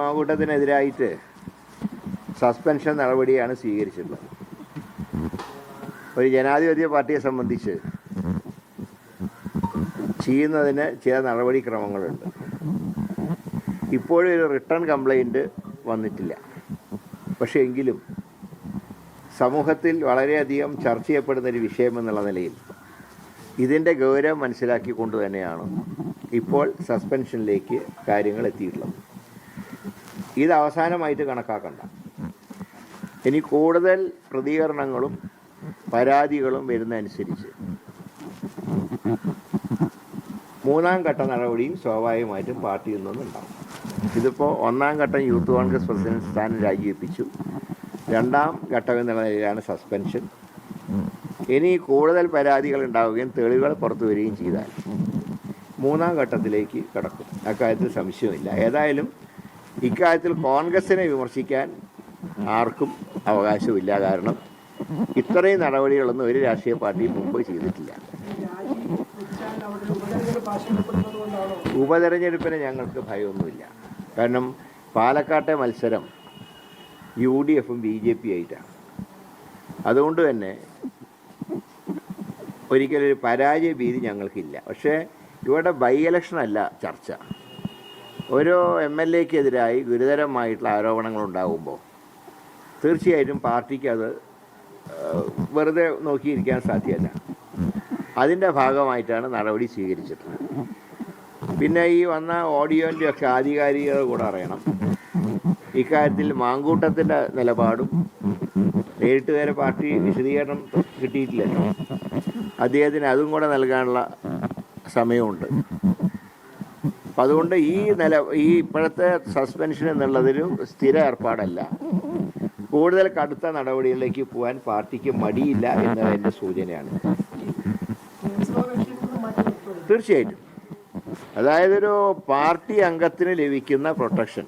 മാങ്കൂട്ടത്തിനെതിരായിട്ട് suspension നടപടിയാണ് സ്വീകരിച്ചിട്ടുള്ളത്. ഒരു ജനാധിപത്യ പാർട്ടിയെ സംബന്ധിച്ച് ചെയ്യുന്നതിന് ചില നടപടിക്രമങ്ങളുണ്ട്. ഇപ്പോഴും ഒരു റിട്ടേൺ കംപ്ലൈന്റ് വന്നിട്ടില്ല. പക്ഷേ എങ്കിലും സമൂഹത്തിൽ വളരെയധികം ചർച്ച ചെയ്യപ്പെടുന്ന ഒരു വിഷയമെന്നുള്ള നിലയിൽ ഇതിന്റെ ഗൗരവം മനസ്സിലാക്കിക്കൊണ്ട് തന്നെയാണ് ഇപ്പോൾ സസ്പെൻഷനിലേക്ക് കാര്യങ്ങൾ എത്തിയിട്ടുള്ളത്. ഇത് അവസാനമായിട്ട് കണക്കാക്കണ്ട. ഇനി കൂടുതൽ പ്രതികരണങ്ങളും പരാതികളും വരുന്നതനുസരിച്ച്. മൂന്നാം ഘട്ട നടപടിയും സ്വാഭാവികമായിട്ടും പാർട്ടിയിൽ നിന്നുണ്ടാവും. ഇതിപ്പോൾ ഒന്നാം ഘട്ടം യൂത്ത് കോൺഗ്രസ് പ്രസിഡന്റ് സ്ഥാനം രാജിവെപ്പിച്ചു. രണ്ടാം ഘട്ടം എന്നുള്ള നിലയിലാണ് സസ്പെൻഷൻ. ഇനി കൂടുതൽ പരാതികൾ ഉണ്ടാവുകയും തെളിവുകൾ പുറത്തു വരികയും ചെയ്താൽ മൂന്നാം ഘട്ടത്തിലേക്ക് കടക്കും. അക്കാര്യത്തിൽ സംശയമില്ല ഏതായാലും ഇക്കാര്യത്തിൽ കോൺഗ്രസിനെ വിമർശിക്കാൻ ആർക്കും അവകാശമില്ല. കാരണം ഇത്രയും നടപടികളൊന്നും ഒരു രാഷ്ട്രീയ പാർട്ടിയും മുമ്പ് ചെയ്തിട്ടില്ല. ഉപതെരഞ്ഞെടുപ്പിന് ഞങ്ങൾക്ക് ഭയമൊന്നുമില്ല. കാരണം പാലക്കാട്ടെ മത്സരം യു ഡി എഫും ബി ജെ പി ആയിട്ടാണ്. അതുകൊണ്ട് തന്നെ ഒരിക്കലൊരു ഒരു പരാജയ ഭീതി ഞങ്ങൾക്കില്ല. പക്ഷേ ഇവിടെ ബൈ ഇലക്ഷൻ അല്ല ചർച്ച. ഓരോ എം എൽ എക്കെതിരായി ഗുരുതരമായിട്ടുള്ള ആരോപണങ്ങൾ ഉണ്ടാകുമ്പോൾ തീർച്ചയായിട്ടും പാർട്ടിക്ക് അത് വെറുതെ നോക്കിയിരിക്കാൻ സാധ്യമല്ല അതിന്റെ ഭാഗമായിട്ടാണ് നടപടി സ്വീകരിച്ചിട്ടുള്ളത്. പിന്നെ ഈ വന്ന ഓഡിയോന്റെ ഒക്കെ ആധികാരികത കൂടെ അറിയണം. ഇക്കാര്യത്തിൽ മാങ്കൂട്ടത്തിന്റെ നിലപാടും നേരിട്ട് വരെ പാർട്ടി വിശദീകരണം കിട്ടിയിട്ടില്ലല്ലോ. അദ്ദേഹത്തിന് അതും കൂടെ നൽകാനുള്ള സമയമുണ്ട്. അപ്പം അതുകൊണ്ട് ഈ നില ഈ ഇപ്പോഴത്തെ സസ്പെൻഷൻ എന്നുള്ളതൊരു സ്ഥിര ഏർപ്പാടല്ല. കൂടുതൽ കടുത്ത നടപടികളിലേക്ക് പോകാൻ പാർട്ടിക്ക് മടിയില്ല എന്നത് എന്റെ സൂചനയാണ്. തീർച്ചയായിട്ടും. അതായത് ഒരു പാർട്ടി അംഗത്തിന് ലഭിക്കുന്ന പ്രൊട്ടക്ഷൻ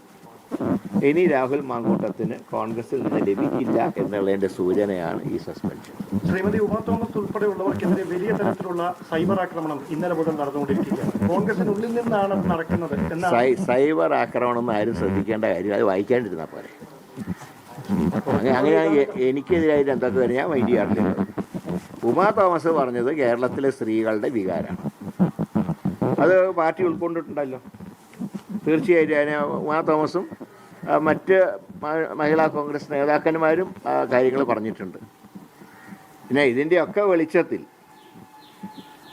ഇനി രാഹുൽ മാങ്കൂട്ടത്തിന് കോൺഗ്രസിൽ നിന്ന് ലഭിക്കില്ല എന്നുള്ളതിന്റെ സൂചനയാണ് ഈ സസ്പെൻഷൻ ശ്രീമതി ഉമ തോമസ് ഉൾപ്പെടെയുള്ളവർക്കെതിരെ വലിയ തരത്തിലുള്ള സൈബർ ആക്രമണം ഇന്നലെ മുതൽ നടന്നുകൊണ്ടിരിക്കുകയാണ്. കോൺഗ്രസിനുള്ളിൽ നിന്നാണ് നടക്കുന്നത് എന്നാണ് സൈബർ ആക്രമണം ഒന്നും ആരും ശ്രദ്ധിക്കേണ്ട കാര്യം. അത് വായിക്കാണ്ടിരുന്ന പോലെ അങ്ങനെ എനിക്കെതിരായിട്ട് എന്തൊക്കെ വരും? ഞാൻ മൈൻഡ് ചെയ്യാറില്ല ഉമാ തോമസ് പറഞ്ഞത് കേരളത്തിലെ സ്ത്രീകളുടെ വികാരമാണ്. അത് പാർട്ടി ഉൾക്കൊണ്ടിട്ടുണ്ടല്ലോ. തീർച്ചയായിട്ടും അതിനെ ഉമാ തോമസും മറ്റ് മഹിളാ കോൺഗ്രസ് നേതാക്കന്മാരും കാര്യങ്ങൾ പറഞ്ഞിട്ടുണ്ട്. പിന്നെ ഇതിന്റെയൊക്കെ വെളിച്ചത്തിൽ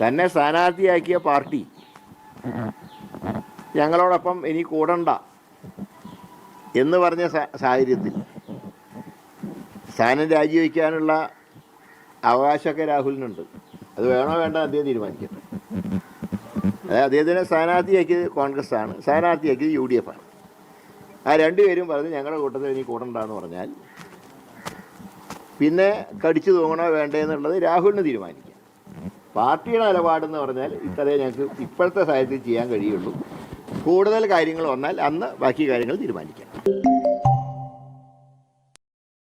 തന്നെ സ്ഥാനാർത്ഥിയാക്കിയ പാർട്ടി ഞങ്ങളോടൊപ്പം ഇനി കൂടണ്ട എന്ന് പറഞ്ഞ സാഹചര്യത്തിൽ സ്ഥാനം രാജിവെക്കാനുള്ള അവകാശമൊക്കെ രാഹുലിനുണ്ട്. അത് വേണോ വേണ്ട അദ്ദേഹം തീരുമാനിക്കട്ടെ. അതായത് അദ്ദേഹത്തിനെ സ്ഥാനാർത്ഥിയാക്കിയത് കോൺഗ്രസ് ആണ് സ്ഥാനാർത്ഥിയാക്കിയത് യു ഡി എഫ് ആണ്. ആ രണ്ടുപേരും പറഞ്ഞ് ഞങ്ങളുടെ കൂട്ടത്തിൽ ഇനി കൂടണ്ടെന്ന് പറഞ്ഞാൽ പിന്നെ കടിച്ചു തൂങ്ങണോ വേണ്ടേ എന്നുള്ളത് രാഹുലിന് തീരുമാനിക്കാം. പാർട്ടിയുടെ നിലപാടെന്ന് പറഞ്ഞാൽ ഇത്രയേ ഞങ്ങൾക്ക് ഇപ്പോഴത്തെ സാഹചര്യത്തിൽ ചെയ്യാൻ കഴിയുള്ളൂ. കൂടുതൽ കാര്യങ്ങൾ വന്നാൽ അന്ന് ബാക്കി കാര്യങ്ങൾ തീരുമാനിക്കാം.